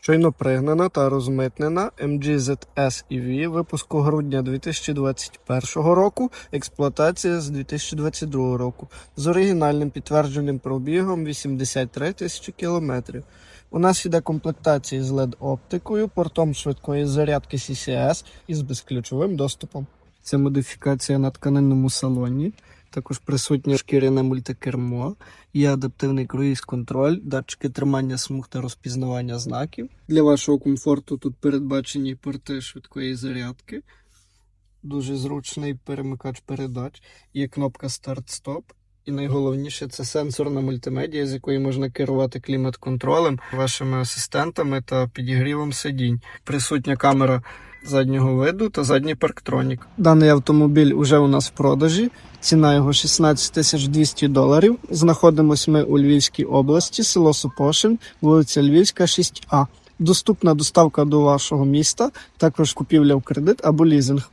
Щойно пригнана та розмитнена MG ZS EV випуску грудня 2021 року, експлуатація з 2022 року з оригінальним підтвердженим пробігом 83 тисячі кілометрів. У нас іде комплектація з LED-оптикою, портом швидкої зарядки CCS із безключовим доступом. Це модифікація на тканинному салоні. Також присутнє шкіряне мультикермо, є адаптивний круїз-контроль, датчики тримання смуг та розпізнавання знаків. Для вашого комфорту тут передбачені порти швидкої зарядки, дуже зручний перемикач передач, є кнопка старт-стоп. І найголовніше це сенсорна мультимедія, з якої можна керувати клімат-контролем, вашими асистентами та підігрівом сидінь. Присутня камера заднього виду та задній парктронік. Даний автомобіль уже у нас в продажі. Ціна його 16 тисяч 200 доларів. Знаходимось ми у Львівській області, село Супошин, вулиця Львівська, 6А. Доступна доставка до вашого міста, також купівля в кредит або лізинг.